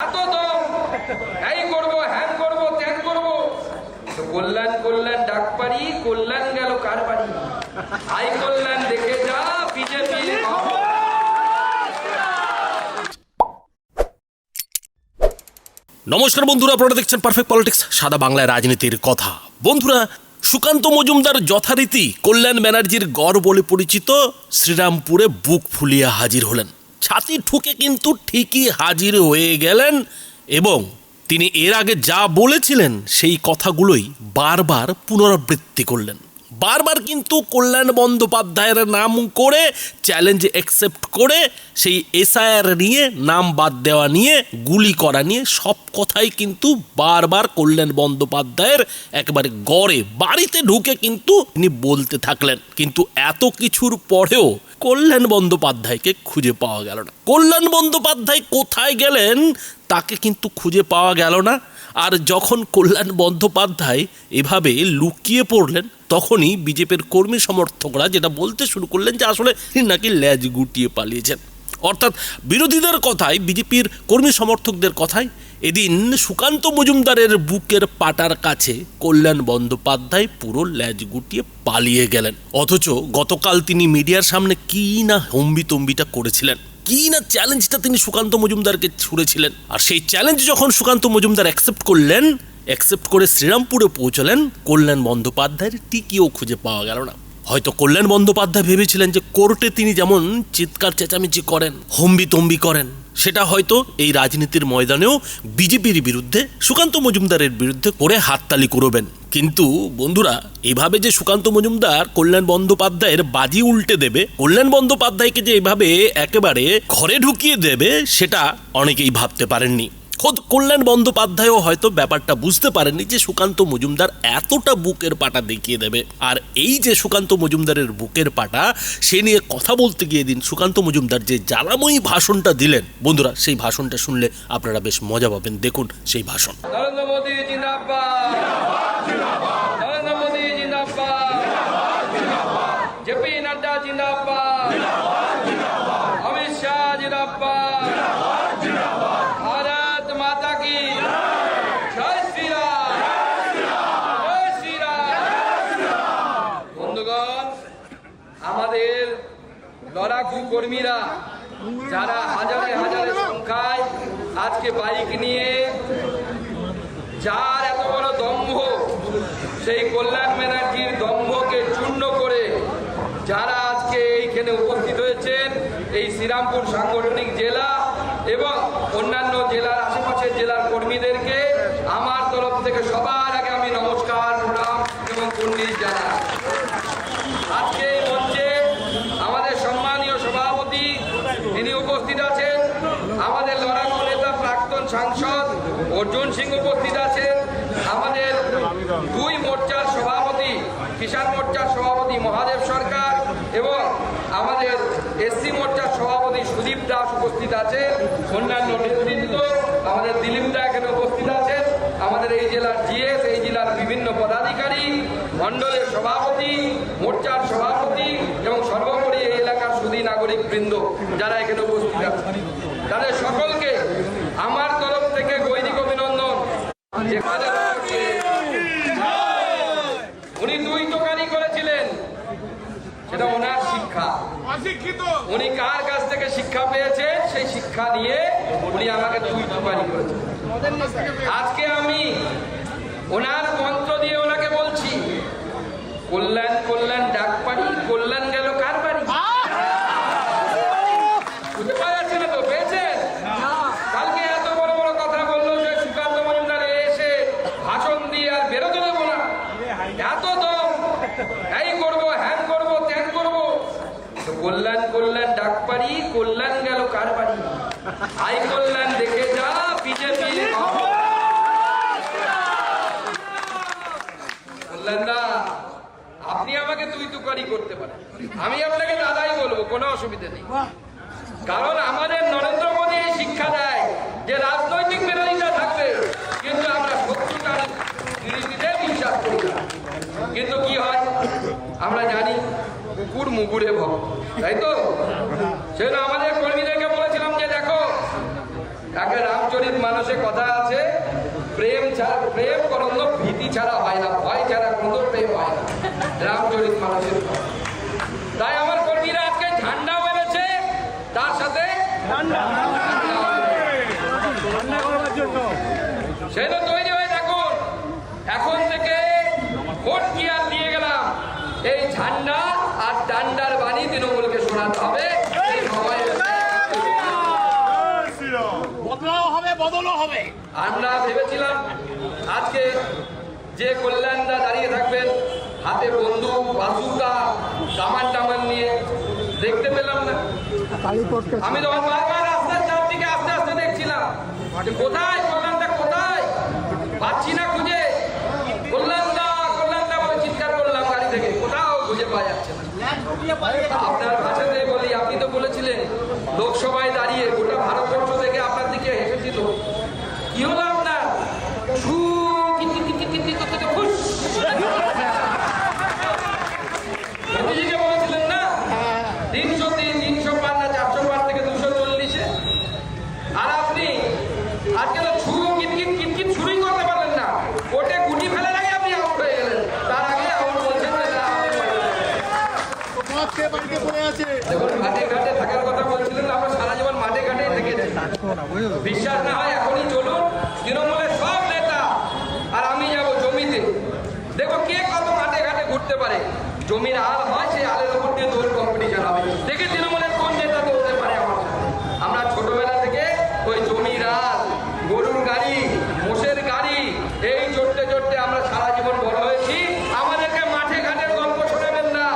এত দম এই করব হ্যান করব ত্যান করব। তো কল্যাণ কল্যাণ ডাক পারি কল্যাণ গেল কার বাড়ি? আই কল্যাণ দেখে যা বিজেপি নমস্কার বন্ধুরা আপনারা দেখছেন পারফেক্ট পলিটিক্স সাদা বাংলায় রাজনীতির কথা। বন্ধুরা সুকান্ত মজুমদার যথারীতি কল্যাণ ব্যানার্জির গড় বলে পরিচিত শ্রীরামপুরে বুক ফুলিয়ে হাজির হলেন। ছাতি ঠুকে কিন্তু ঠিকই হাজির হয়ে গেলেন এবং তিনি এর আগে যা বলেছিলেন সেই কথাগুলোই বারবার পুনরাবৃত্তি করলেন। বারবার কিন্তু কল্যাণ বন্দ্যোপাধ্যায়ের নাম করে চ্যালেঞ্জ অ্যাকসেপ্ট করে, সেই এসআইআর নিয়ে, নাম বাদ দেওয়া নিয়ে, গুলি করা নিয়ে সব কথাই কিন্তু বারবার কল্যাণ বন্দ্যোপাধ্যায়ের একবারে গড়ে, বাড়িতে ঢুকে কিন্তু তিনি বলতে থাকলেন। কিন্তু এত কিছুর পরেও কল্যাণ বন্দ্যোপাধ্যায়কে খুঁজে পাওয়া গেল না। কল্যাণ বন্দ্যোপাধ্যায় কোথায় গেলেন তাকে কিন্তু খুঁজে পাওয়া গেল না। আর যখন কল্যাণ বন্দ্যোপাধ্যায় এভাবে লুকিয়ে পড়লেন, তখনই বিজেপির কর্মী সমর্থকরা যেটা বলতে শুরু করলেন যে আসলে তিনি নাকি ল্যাজ গুটিয়ে পালিয়েছেন। অর্থাৎ বিরোধীদের কথায়, বিজেপির কর্মী সমর্থকদের কথায় এদিন সুকান্ত মজুমদারের বুকের পাটার কাছে কল্যাণ বন্দ্যোপাধ্যায় পুরো ল্যাজ গুটিয়ে পালিয়ে গেলেন। অথচ গতকাল তিনি মিডিয়ার সামনে কি না হম্বি তম্বিটা করেছিলেন, কি না চ্যালেঞ্জটা তিনি সুকান্ত মজুমদারকে ছুড়েছিলেন, আর সেই চ্যালেঞ্জ যখন সুকান্ত মজুমদার অ্যাকসেপ্ট করলেন অ্যাকসেপ্ট করে শ্রীরামপুরে পৌঁছলেন, কল্যাণ বন্দ্যোপাধ্যায়ের টিকিও খুঁজে পাওয়া গেল না। হয়তো কল্যাণ বন্দ্যোপাধ্যায় ভেবেছিলেন যে কোর্টে তিনি যেমন চিৎকার চেঁচামেচি করেন, হম্বি তম্বি করেন সেটা হয়তো এই রাজনীতির ময়দানেও বিজেপির বিরুদ্ধে, সুকান্ত মজুমদারের বিরুদ্ধে করে হাততালি করবেন। কিন্তু বন্ধুরা, এভাবে যে সুকান্ত মজুমদার কল্যাণ বন্দ্যোপাধ্যায়ের বাজি উল্টে দেবে, কল্যাণ বন্দ্যোপাধ্যায়কে যে এভাবে একেবারে ঘরে ঢুকিয়ে দেবে, সেটা অনেকেই ভাবতে পারেননি। খোদ কল্যাণ বন্দ্যোপাধ্যায়ও হয়তো ব্যাপারটা বুঝতে পারেননি যে সুকান্ত মজুমদার এতটা বুকের পাটা দেখিয়ে দেবে। আর এই যে সুকান্ত মজুমদারের বুকের পাটা, সে নিয়ে কথা বলতে গিয়ে দিন সুকান্ত মজুমদার যে জ্বালাময়ী ভাষণটা দিলেন, বন্ধুরা, সেই ভাষণটা শুনলে আপনারা বেশ মজা পাবেন। দেখুন সেই ভাষণ। জিন্দাবাদ অমিত শাহ জিন্দাবাদ ভারত মাতা কি জয় শ্রীরাম জয় শ্রীরাম বন্ধুগণ আমাদের লড়াকু কর্মীরা যারা হাজারে হাজারে সংখ্যায় আজকে বাইক নিয়ে যার এত বড় দম্ভ, সেই কল্যাণ ব্যানার্জির দম্ভকে চূর্ণ করে যারা আজকে এইখানে উপস্থিত হয়েছেন, এই শ্রীরামপুর সাংগঠনিক জেলা এবং অন্যান্য জেলার আশেপাশের জেলার কর্মীদেরকে আমার তরফ থেকে সবার আগে আমি নমস্কার, প্রণাম এবং পণ্ডিত জানাই আজকে এই মঞ্চে আমাদের সম্মানীয় সভাপতি তিনি উপস্থিত আছেন আমাদের লড়াকু নেতা প্রাক্তন সাংসদ অর্জুন সিং উপস্থিত আছে আমাদের দুই মোর্চার সভাপতি, কিষাণ মোর্চার সভাপতি মহাদেব সরকার এবং আমাদের এসসি মোর্চার সভাপতি সুদীপ দাস উপস্থিত আছে অন্যান্য নেতৃত্ব আমাদের দিলীপ দা এখানে উপস্থিত আছেন। আমাদের এই জেলার জিএস, এই জেলার বিভিন্ন পদাধিকারী, মণ্ডলের সভাপতি মোর্চার সভাপতি এবং সর্বোপরি এই এলাকার সুদী নাগরিক বৃন্দ যারা এখানে উপস্থিত আছেন তাদের সকলকে আমার তরফ থেকে গৈরিক অভিনন্দন যেখানে উনি দুই দোকানি করেছিলেন সেটা ওনার শিক্ষা অশিক্ষিত উনি কার কাছ থেকে শিক্ষা পেয়েছেন সেই শিক্ষা নিয়ে উনি আমাকে দুই দোকানি করেছেন আজকে আমি ওনার মন্ত্র দিয়ে ওনাকে বলছি কল্যাণ কল্যাণ ডাক পারি কল্যাণ গেল কার বাড়ি খুঁজে পাওয়া যাচ্ছে না তো পেয়েছেন কালকে এত বড় বড় কথা বলল যে সুকান্ত মজুমদার এসে ভাষণ দিয়ে আর বেরোতে দেবো না এত দম এই করব হ্যান করব ত্যান করব তো কল্যাণ কল্যাণ ডাক পারি কল্যাণ গেল কার বাড়ি আই কল্যাণ দেখে যা বিজেপি বললেন না আপনি আমাকে তুই তুকারি করতে পারেন আমি আপনাকে দাদাই বলব, কোনো অসুবিধা নেই। কারণ আমাদের নরেন্দ্র মোদী শিক্ষা দেয় যে রাজনৈতিক বিরোধিতা থাকবে, কিন্তু আমরা শত্রুতার বিরোধীতে বিশ্বাস করি না। কিন্তু কি হয়? আমরা জানি, কুকুর মুগুরে ভব তাই তো? সেজন্য আমাদের কর্মীদেরকে বলেছিলাম যে দেখো, তাকে রামচরিত মানুষে কথা আছে, প্রেম ছাড়া, প্রেম কোনো ভীতি ছাড়া হয় না, ভয় ছাড়া কোনো প্রেম হয় না। রামচরিত মানুষের। তাই আমার কর্মীরা আজকে ঝান্ডা বেড়েছে তার সাথে। সেই তো তৈরি হয়ে থাকুন। এখন থেকে ভোট গিয়ার দিয়ে গেলাম। এই ঝান্ডা আর ডান্ডার বাণী তৃণমূলকে শোনাতে হবে। বদলাও হবে বদলও হবে। আমরা ভেবেছিলাম আজকে যে কল্যাণরা দাঁড়িয়ে থাকবেন হাতে বন্দুক বাসুকা কামান টামান নিয়ে দেখতে পেলাম না। আমি তখন বারবার রাস্তার চারদিকে আস্তে আস্তে দেখছিলাম কোথায় কল্যাণটা কোথায়? পাচ্ছি না খুঁজে। কল্যাণদা কল্যাণদা বলে চিৎকার করলাম গাড়ি থেকে। কোথাও খুঁজে পাওয়া যাচ্ছে না। আপনার ভাষাতে বলি আপনি তো বলেছিলেন লোকসভায় দাঁড়িয়ে গোটা ভারতবর্ষ থেকে আপনার দিকে হেসেছিল কি হলো আপনার ছু, কি, কি, কি, কি, কি, কি, করতে করতে ফুস। মোদিজিকে বলেছিলেন না তিনশো তিন তিনশো পার না চারশো পার থেকে দুশো চল্লিশে আর আপনি আজকে তো ছু কিটকিট কিটকিট শুরুই করতে পারলেন না কোটে গুটি ফেলে আগে আপনি আউট হয়ে গেলেন তার আগে আউট বলছেন যে না, আপনি বলছেন। তোমার কে বাড়িতে পড়ে আছে দেখুন মাঠে ঘাটে থাকার কথা বলছিলেন আমরা সারা জীবন মাঠে ঘাটে বিশ্বাস না হয় এখনই চলুন তৃণমূলের সব নেতা, আর আমি যাব জমিতে। দেখো কে কত মাঠে ঘাটে ঘুরতে পারে। জমির আল হয়, সেই আলের উপর দিয়ে দৌড় কম্পিটিশন হবে। দেখে তৃণমূলের কোন নেতা দৌড়তে পারে আমার সাথে। আমরা ছোটবেলা থেকে ওই জমির আল গরুর গাড়ি মোষের গাড়ি এই চড়তে চড়তে আমরা সারা জীবন বড় হয়েছি আমাদেরকে মাঠে ঘাটের গল্প শোনাবেন না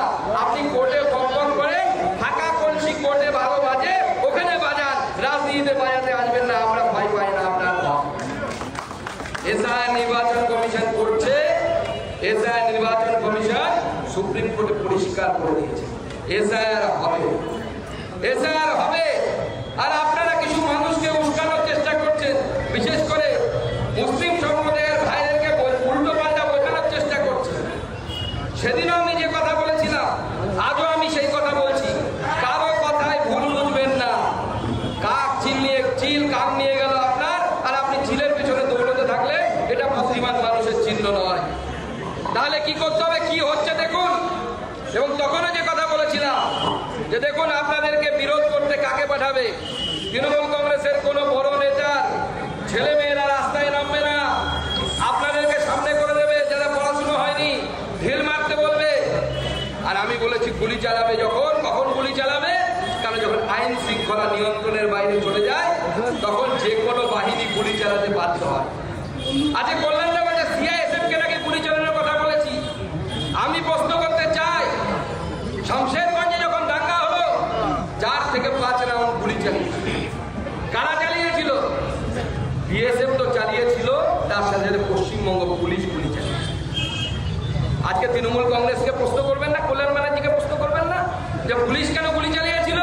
আপনি কোর্টে ফোন করে ফাঁকা কলসি কোর্টে বারো বাজে ওখানে বাজান রাজনীতিতে বাজাতে আসবেন না আমরা ভয় পাই না আপনার এসআই নির্বাচন কমিশন করছে, এসআই নির্বাচন কমিশন সুপ্রিম কোর্টে পরিষ্কার করে দিয়েছে। এসআইআর হবে। এসআইআর হবে। আর আপনারা কিছু মানুষকে উস্কানোর চেষ্টা করছেন বিশেষ করে মুসলিম সম্প্রদায়ের ভাইদেরকে উল্টো পাল্টা বোঝানোর চেষ্টা করছেন সেদিনও আমি যে কথা বলেছিলাম আজও আমি সেই কথা বলছি কারও কথায় ভুল বুঝবেন না কাক চিল নিয়ে চিল কাক নিয়ে গেল আপনার আর আপনি চিলের পিছনে দৌড়তে থাকলে এটা বুদ্ধিমান মানুষের চিহ্ন নয় তাহলে কি করতে হবে কি হচ্ছে দেখুন এবং তখনও যে কথা বলেছিলাম যে দেখুন আপনাদেরকে বিরোধ করতে কাকে পাঠাবে তৃণমূল কংগ্রেসের কোনো বড় নেতার ছেলে মেয়েরা রাস্তায় নামবে না আপনাদেরকে সামনে করে দেবে যারা পড়াশুনো হয়নি ঢিল মারতে বলবে আর আমি বলেছি গুলি চালাবে যখন কখন গুলি চালাবে কারণ যখন আইন শৃঙ্খলা নিয়ন্ত্রণের বাইরে চলে যায় তখন যে কোনো বাহিনী গুলি চালাতে বাধ্য হয় আজকে কল্যাণটা বলছে সিআইএসএফ কে নাকি গুলি চালানোর কথা বলেছি আমি প্রশ্ন করতে চাই শমশেরগঞ্জে যখন দাঙ্গা হলো চার থেকে পাঁচ রাউন্ড গুলি চালিয়েছিল কারা চালিয়েছিল? বিএসএফ তো চালিয়েছিল, তার সাথে পশ্চিমবঙ্গ পুলিশ গুলি চালিয়েছিল আজকে তৃণমূল কংগ্রেসকে প্রশ্ন করবেন না, কল্যাণ ব্যানার্জিকে প্রশ্ন করবেন না যে পুলিশ কেন গুলি চালিয়েছিল?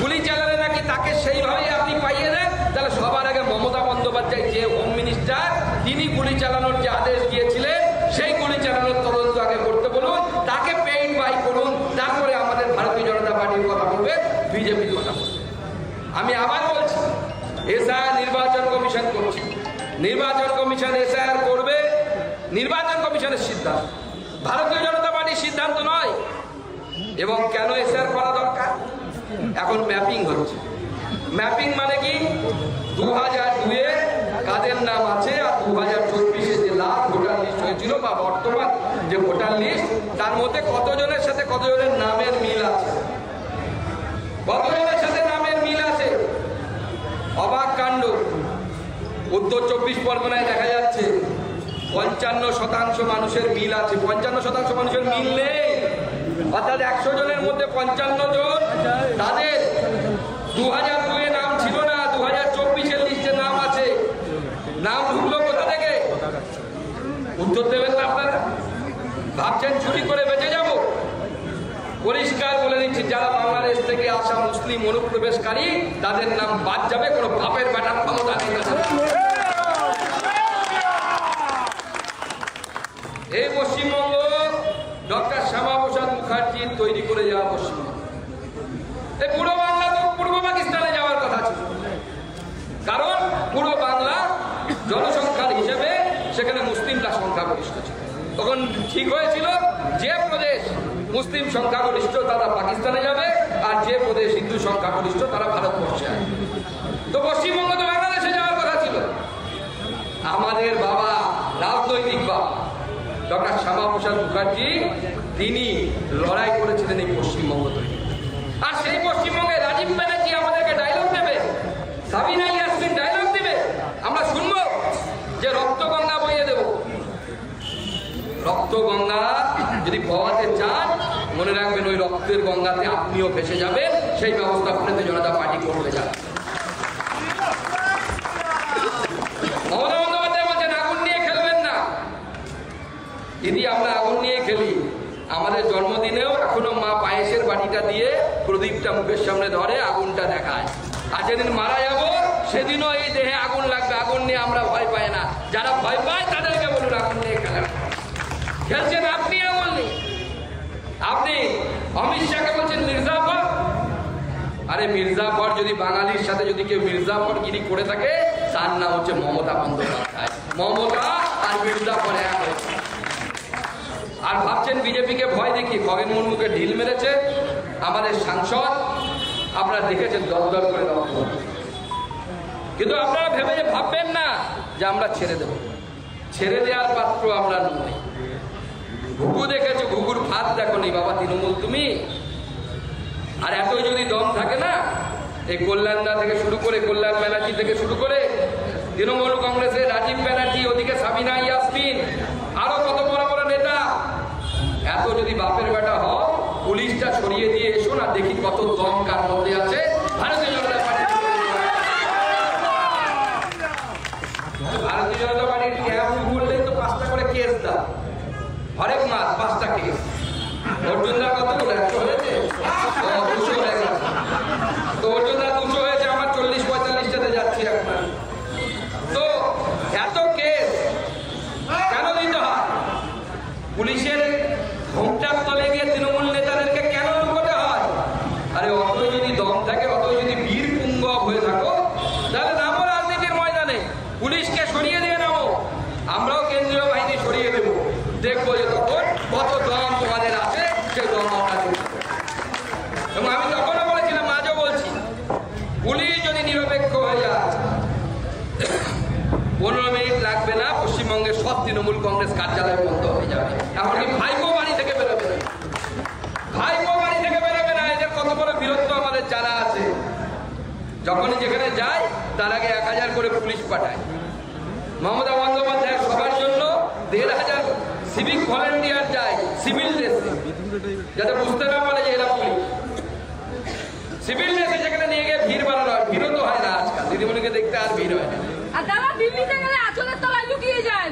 গুলি চালালে নাকি তাকে সেইভাবেই আপনি পাইয়ে দেন? তাহলে সবার আগে মমতা বন্দ্যোপাধ্যায় যে নির্বাচন কমিশনের সিদ্ধান্ত। ভারতীয় জনতা পার্টির সিদ্ধান্ত নয়। এবং কেন এসআর করা দরকার? এখন ম্যাপিং হচ্ছে। ম্যাপিং মানে কি? দু হাজার দুয়ে কাদের নাম আছে আর দু হাজার চব্বিশে যে লাভ ভোটার লিস্ট হয়েছিল বা বর্তমান যে ভোটার লিস্ট, তার মধ্যে কতজনের সাথে কতজনের নামের মিল আছে? কতজনের সাথে নামের মিল আছে? অবাক কাণ্ড। উত্তর চব্বিশ পরগনায় দেখা যাচ্ছে পঞ্চান্ন শতাংশ মানুষের মিল আছে। পঞ্চান্ন শতাংশ মানুষের মিল নেই। অর্থাৎ একশো জনের মধ্যে পঞ্চান্ন জন তাদের দু হাজার দুয়ে নাম ছিল না দু হাজার চব্বিশের লিস্টে নাম আছে। নাম ঢুকলো কোথা থেকে? উত্তর দেবেন না আপনারা? ভাবছেন চুরি করে বেঁচে যাব? পরিষ্কার বলে দিচ্ছি, যারা বাংলাদেশ থেকে আসা মুসলিম অনুপ্রবেশকারী, তাদের নাম বাদ যাবে, কোনো বাপের ব্যাটার ক্ষমতা নেই। এই পশ্চিমবঙ্গ, ডক্টর শ্যামাপ্রসাদ মুখার্জি তৈরি করে যাওয়া পশ্চিমবঙ্গ। এই পুরো বাংলা তো পূর্ব পাকিস্তানে যাওয়ার কথা ছিল। কারণ পুরো বাংলা জনসংখ্যার হিসেবে সেখানে মুসলিমরা সংখ্যাগরিষ্ঠ ছিল। তখন ঠিক হয়েছিল যে প্রদেশ মুসলিম সংখ্যাগরিষ্ঠ তারা পাকিস্তানে যাবে, আর যে প্রদেশ হিন্দু সংখ্যাগরিষ্ঠ তারা ভারতবর্ষে আসবে। তো পশ্চিমবঙ্গ তো বাংলাদেশে যাওয়ার কথা ছিল। আমাদের বাবা ডক্টর শ্যামা প্রসাদ মুখার্জি, তিনি লড়াই করেছিলেন এই পশ্চিমবঙ্গ তৈরি আর সেই পশ্চিমবঙ্গে রাজীব ব্যানার্জি আমাদেরকে ডায়লগ দেবে, সাবিনা ইয়াসমিন ডায়লগ দেবে। আমরা শুনব যে রক্ত গঙ্গা বইয়ে দেব। রক্ত গঙ্গা যদি বওয়াতে চান, মনে রাখবেন ওই রক্তের গঙ্গাতে আপনিও ভেসে যাবেন, সেই ব্যবস্থা ভারতীয় জনতা পার্টি করবে যাবে মমতা বন্দ্যোপাধ্যায় বলছেন আগুন নিয়ে খেলবেন না দিদি আমরা আগুন নিয়ে খেলি, আমাদের জন্মদিনেও এখনও মা পায়েসের বাটিটা দিয়ে প্রদীপটা মুখের সামনে ধরে আগুনটা দেখায়। আর যেদিন মারা যাব, সেদিনও এই দেহে আগুন লাগবে। আগুন নিয়ে আমরা ভয় পাই না। যারা ভয় পায়, তাদেরকে বলুন, আগুন নিয়ে খেলেন খেলছেন আপনি, আগুন নিয়ে? আপনি? অমিত শাহকে বলছেন, মির্জাফর? আরে মির্জাফর যদি বাঙালির সাথে যদি কেউ মির্জাফর গিরি করে থাকে, তার নাম হচ্ছে মমতা বন্দ্যোপাধ্যায়। মমতা আর মির্জাফর এক। আর ভাবছেন বিজেপিকে ভয় দেখি খগেন মুর্মুকে ঢিল মেরেছে? আমাদের সাংসদ, আপনারা দেখেছেন, দল দল করে দেওয়া কিন্তু আপনারা ভেবে যে ভাববেন না যে আমরা ছেড়ে দেব। ছেড়ে দেওয়ার পাত্র আমরা নই। ঘুঘু দেখেছ, ঘুঘুর ভাত দেখো নি বাবা তৃণমূল, তুমি? আর এতই যদি দম থাকে না, এই কল্যাণদা থেকে শুরু করে, কল্যাণ ব্যানার্জি থেকে শুরু করে, তৃণমূল কংগ্রেসের রাজীব ব্যানার্জি, ওদিকে সাবিনা, ইয়াসমিন, আরও কত এত যদি বাপের বেটা হও পুলিশটা সরিয়ে দিয়ে এসো না, দেখি কত দম কার মধ্যে আছে। ভারতীয় জনতা পার্টি ভারতীয় জনতা পার্টির বললেই তো পাঁচটা করে কেস দাও। হরেক মাস পাঁচটা কেস অর্জুনদার কত? হলো একশো হয়েছে? হয়ে তো অর্জুনদার দুশো হয়েছে, আমার চল্লিশ পঁয়তাল্লিশটাতে যাচ্ছি এখন। তো এত কেস কেন পুলিশের ঘোমটার তলে গিয়ে তৃণমূল নেতাদেরকে কেন লুকোতে হয় আরে অত যদি দম থাকে অত যদি বীর পুঙ্গব হয়ে থাকো তাহলে নামো রাজনীতির ময়দানে পুলিশকে সরিয়ে দিয়ে নামো আমরাও কেন্দ্রীয় বাহিনী সরিয়ে দেবো দেখব যে তখন কত দম তোমাদের আছে সে দম আমরা দেবো। এবং আমি তখনও বলেছিলাম আজও বলছি পুলিশ যদি নিরপেক্ষ হয়ে যায় পনেরো মিনিট লাগবে না পশ্চিমবঙ্গের সব তৃণমূল কংগ্রেস কার্যালয় বন্ধ হয়ে যাবে এমনকি ভাইপো বাড়ি থেকে বেরোবে না ভাইপো বাড়ি থেকে বেরোবে না এদের কত বড় বীরত্ব আমাদের জানা আছে যখনই যেখানে যায় তার আগে এক হাজার করে পুলিশ পাঠায়। মমতা বন্দ্যোপাধ্যায় সবার জন্য দেড় হাজার সিভিক ভলেন্টিয়ার যায় সিভিল ড্রেসে যাতে বুঝতে না পারে যে এরা পুলিশ। সিভিল ড্রেসে যেখানে নিয়ে গিয়ে ভিড় বাড়ানো হয়। ভিড়ও তো হয় না আজকাল। দিদিমণিকে দেখতে আর ভিড় হয় না। আর দিল্লিতে গেলে তলায় লুকিয়ে যায়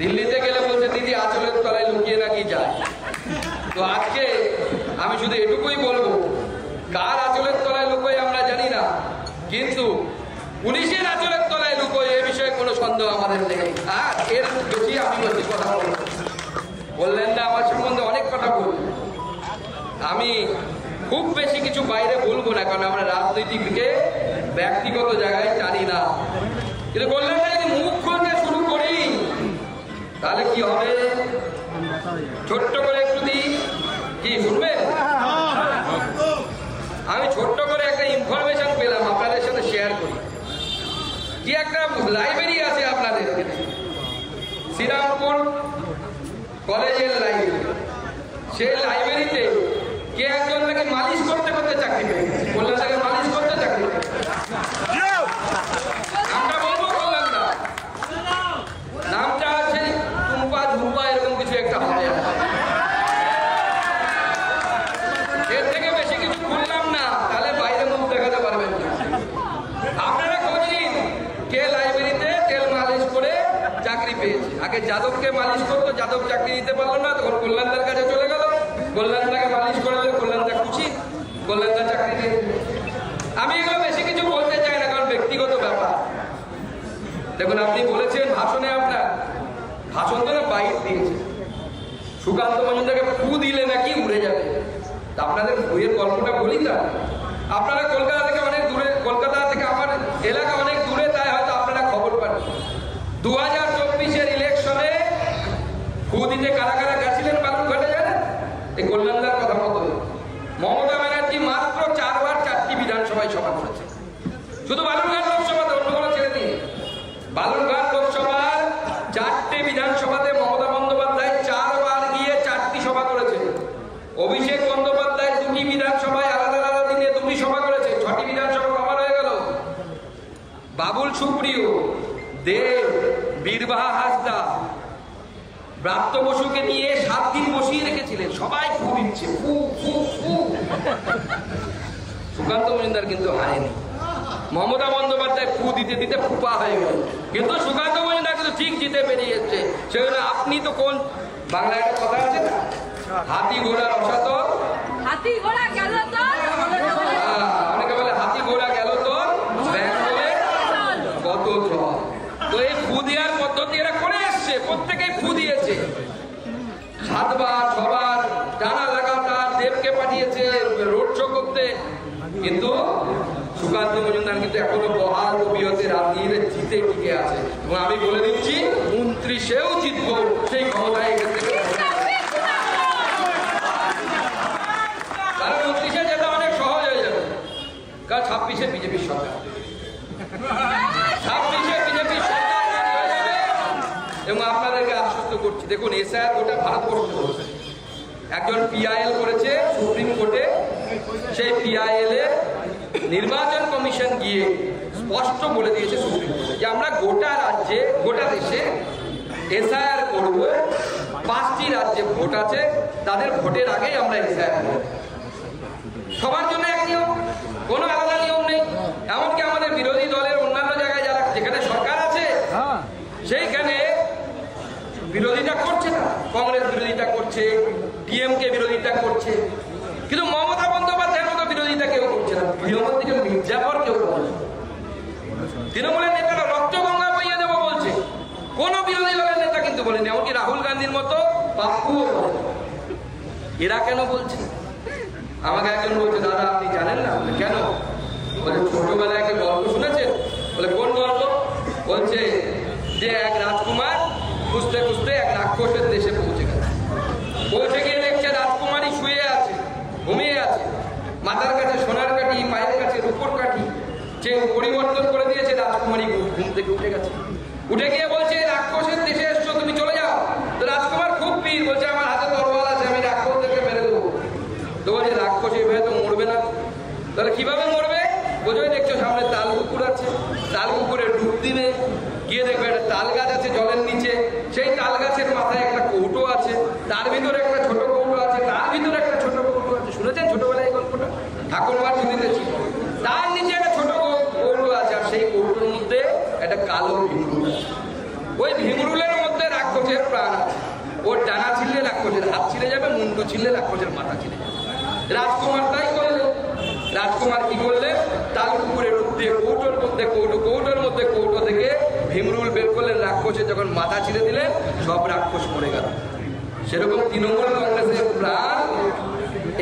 দিল্লিতে গেলে বলছে দিদি আচলের তলায় লুকিয়ে নাকি যায়? তো আজকে আমি শুধু এটুকুই বলব কার আচলের তলায় লুকোয় আমরা জানি না, কিন্তু পুলিশের আচলের তলায় লুকোয় এ বিষয়ে কোনো সন্দেহ আমাদের নেই। আর এর বেশি আমি বেশি কথা বলব বললেন না, আমার সম্বন্ধে অনেক কথা বলব আমি খুব বেশি কিছু বাইরে বলব না, কারণ আমরা রাজনীতিকে ব্যক্তিগত জায়গায় জানি না। কিন্তু বললেন না, যদি মুখ খুলতে শুরু করি, তাহলে কি হবে? ছোট্ট করে একটু দিই কি শুনবে আমি ছোট্ট করে একটা ইনফরমেশন পেলাম, আপনাদের সাথে শেয়ার করি। কি একটা লাইব্রেরি আছে আপনাদের শ্রীরামপুর কলেজের লাইব্রেরি সেই লাইব্রেরিতে কে একজন নাকি মালিশ করতে করতে চাকরি পেয়ে তাকে মালিশ করতে চাকরি পেয়েছে নামটা বলব বললাম না নামটা আছে টুম্পা ঝুম্পা এরকম কিছু একটা হবে এর থেকে বেশি কিছু বললাম না তাহলে বাইরে মুখ দেখাতে পারবেন না আপনারা খোঁজ নিন কে লাইব্রেরিতে তেল মালিশ করে চাকরি পেয়েছে আগে যাদবকে মালিশ যাদব চাকরি দিতে পারল না, তখন কল্যাণদার কাছে চলে গেল। কল্যাণদাকে মালিশ করে দিলে, কল্যাণদা খুশি, কল্যাণদা চাকরি দিয়ে আমি এগুলো বেশি কিছু বলতে চাই না, কারণ ব্যক্তিগত ব্যাপার। দেখুন, আপনি বলেছেন ভাষণে আপনার ভাষণ তো না বাইর দিয়েছে। সুকান্ত মজুমদারকে ফু দিলে নাকি উড়ে যাবে। তা আপনাদের বইয়ের গল্পটা বলি না। আপনারা কলকাতা থেকে অনেক দূরে, কলকাতা থেকে আমার এলাকা অনেক দূরে, তাই হয়তো আপনারা খবর পান। দু হাজার চব্বিশের ইলেকশনে ফু দিতে কারা কারা গেছিলেন বালুরঘাটে জানেন এই কল্যাণদার কথা মতো মমতা ব্যানার্জি মাত্র চারবার চারটি বিধানসভায় সভা করেছে শুধু বালুরঘাট লোকসভাতে অন্য কোনো ছেড়ে দিন বালুরঘাট লোকসভার চারটে বিধানসভাতে মমতা বন্দ্যোপাধ্যায় চারবার গিয়ে চারটি সভা করেছে অভিষেক বন্দ্যোপাধ্যায় দুটি বিধানসভায় আলাদা আলাদা দিনে দুটি সভা করেছে ছটি বিধানসভা কভার হয়ে গেল বাবুল সুপ্রিয় দেব বীরবাহা হাসদা প্রাপ্ত বসুকে নিয়ে সাত দিন বসিয়ে রেখেছিলেন। সবাই ফু দিচ্ছে ফু ফু ফু। সুকান্ত মজুমদার কিন্তু হারেনি। মমতা বন্দ্যোপাধ্যায় ফু দিতে দিতে ফুপা হয়ে গেল। কিন্তু সুকান্ত মজুমদার কিন্তু ঠিক জিতে বেরিয়ে এসছে। সেজন্য আপনি তো কোন বাংলায় একটা কথা আছে না? হাতি ঘোড়া রসাতল হাতি ঘোড়া গেল তো আহ, অনেকে বলে হাতি ঘোড়া গেল তো ব্যাগ বলে কত জল তো এই ফু দেওয়ার পদ্ধতি এরা করে এসছে প্রত্যেকেই ফু দিয়েছে সাতবার ছবার টানা লাগাতার দেবকে পাঠিয়েছে রোড শো করতে কিন্তু সুকান্ত মজুমদার কিন্তু এখনও বহাল কবিয়তে রাজনীতিতে জিতে টিকে আছে। এবং আমি বলে দিচ্ছি, উনত্রিশেও জিতবো সেই ক্ষমতায় কারণ উনত্রিশে যেটা অনেক সহজ হয়ে যাবে। কারণ ছাব্বিশে বিজেপির সরকার। ছাব্বিশে বিজেপির সরকার এবং আপনাদেরকে আশ্বস্ত করছি, দেখুন, এসআইআর গোটা ভারতবর্ষ। একজন পিআইএল করেছে সুপ্রিম কোর্টে সেই পিআইএল এর নির্বাচন কমিশন গিয়ে স্পষ্ট বলে দিয়েছে সুপ্রিম কোর্টে যে আমরা গোটা রাজ্যে, গোটা দেশে এসআইআর করব। পাঁচটি রাজ্যে ভোট আছে, তাদের ভোটের আগেই আমরা এসআইআর করব। সবার জন্য এক নিয়ম, কোনো আলাদা নিয়ম নেই। এমনকি আমাদের বিরোধী দলের অন্যান্য জায়গায় যারা, যেখানে সরকার আছে, সেইখানে বিরোধিতা করছে না। কংগ্রেস বিরোধিতা করছে ডিএমকে বিরোধিতা করছে কিন্তু মমতা বন্দ্যোপাধ্যায়ের মতো বিরোধিতা কেউ করছে না বিরোধী থেকে মির্জাফর কেউ করছে না। তৃণমূলের নেতারা রক্ত গঙ্গা বইয়ে দেবো বলছে। কোন বিরোধী দলের নেতা কিন্তু বলেনি, এমনকি রাহুল গান্ধীর মতো পাপ্পুও এরা কেন বলছে? আমাকে একজন বলছে, দাদা, আপনি জানেন না? কেন? বলে, ছোটবেলায় একটা গল্প শুনেছেন? বলে, কোন গল্প? বলছে, যে এক রাজকুমার খুঁজতে খুঁজতে এক রাক্ষসের দেশে পৌঁছে গেছে। পৌঁছে গিয়ে দেখছে রাজকুমারী শুয়ে আছে, ঘুমিয়ে আছে। মাথার কাছে যে পরিবর্তন করে দিয়েছে রাজকুমারী ঘুম- থেকে উঠে গেছে। উঠে গিয়ে বলছে, রাক্ষসের দেশে এসছো, তুমি চলে যাও। তো রাজকুমার খুব বীর বলছে, আমার হাতে তরোয়াল আছে, আমি রাক্ষসদেরকে মেরে দেবো। তো বলছে, রাক্ষস এইভাবে তো মরবে না। তাহলে কীভাবে মরবে? বোঝোই দেখছ, সামনে তাল পুকুর আছে। তাল পুকুরে ডুব দিবে গিয়ে দেখবে, একটা তাল গাছ আছে জলের নিচে। সেই তাল গাছের মাথায় একটা কৌটো আছে, তার ভিতরে একটা ছোট কৌটো আছে, তার ভিতরে একটা ছোট কৌটো আছে। শুনেছেন ছোটবেলায় এই গল্পটা? ঠাকুরমার শুনিতে ছিল তার নিচে একটা ছোট কৌ- কৌটো আছে আর সেই কৌটোর মধ্যে একটা কালো ভিমরুল আছে ওই ভিমরুলের মধ্যে রাক্ষসের প্রাণ আছে ওর ডানা ছিললে রাক্ষসের হাত ছিলে যাবে মুন্ডু ছিললে রাক্ষসের মাথা ছিলে রাজকুমার তাই করলেন রাজকুমার কি করলেন? তাল পুকুরে ডুব কৌটোর মধ্যে কৌটো, কৌটোর মধ্যে কৌটো থেকে ভীমরুল বের করলেন রাক্ষসের যখন মাথা ছিঁড়ে দিলেন, সব রাক্ষস মরে গেল। সেরকম তৃণমূল কংগ্রেসের প্রাণ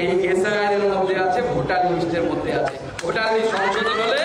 এই এসআইআর এর মধ্যে আছে, ভোটার লিস্টের মধ্যে আছে। ভোটার লিস্ট সংশোধন হলে